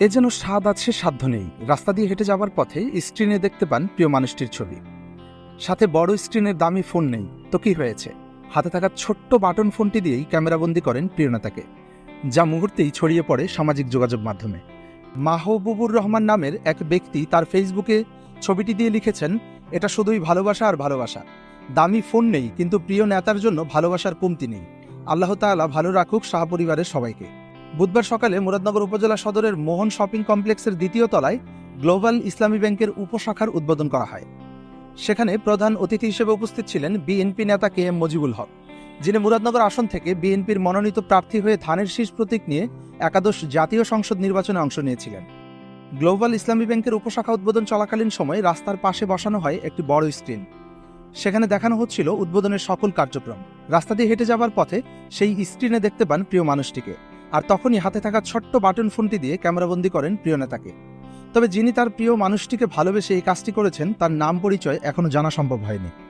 এ যেন স্বাদ আছে, সাধ্য নেই। রাস্তা দিয়ে হেঁটে যাওয়ার পথে স্ক্রিনে দেখতে পান প্রিয় মানুষটির ছবি। সাথে বড় স্ক্রিনের দামি ফোন নেই। তো কি হয়েছে? হাতে থাকা ছোট্ট বাটন ফোনটি দিয়েই ক্যামেরাবন্দি করেন প্রিয়নেতাকে, যা মুহূর্তেই ছড়িয়ে পড়ে সামাজিক যোগাযোগ মাধ্যমে। মাহবুবুর রহমান নামের এক ব্যক্তি তার ফেসবুকে ছবিটি দিয়ে লিখেছেন, এটা শুধুই ভালোবাসা আর ভালোবাসা। দামি ফোন নেই, কিন্তু প্রিয় নেতার জন্য ভালোবাসার কমতি নেই। আল্লাহ তাআলা ভালো রাখুক শাহ পরিবারের সবাইকে। বুধবার সকালে মুরাদনগর উপজেলা সদরের মোহন শপিং কমপ্লেক্সের দ্বিতীয় তলায় গ্লোবাল ইসলামী ব্যাংকের উপশাখার উদ্বোধন করা হয়। সেখানে প্রধান অতিথি হিসেবে উপস্থিত ছিলেন বিএনপি নেতা কে এম মজিবুল হক, যিনি মুরাদনগর আসন থেকে বিএনপির মনোনীত প্রার্থী হয়ে ধানের শীষ প্রতীক নিয়ে একাদশ জাতীয় সংসদ নির্বাচনে অংশ নিয়েছিলেন। গ্লোবাল ইসলামী ব্যাংকের উপশাখা উদ্বোধন চলাকালীন সময় রাস্তার পাশে বসানো হয় একটি বড় স্ক্রিন। সেখানে দেখানো হচ্ছিল উদ্বোধনের সকল কার্যক্রম। রাস্তা দিয়ে হেঁটে যাবার পথে সেই স্ক্রিনে দেখতে পান প্রিয় মানুষটিকে। আর তখনই হাতে থাকা ছোট্ট বাটন ফোনটি দিয়ে ক্যামেরাবন্দি করেন প্রিয় নেতাকে। তবে যিনি তার প্রিয় মানুষটিকে ভালোবেসে এই কাজটি করেছেন, তার নাম পরিচয় এখনও জানা সম্ভব হয়নি।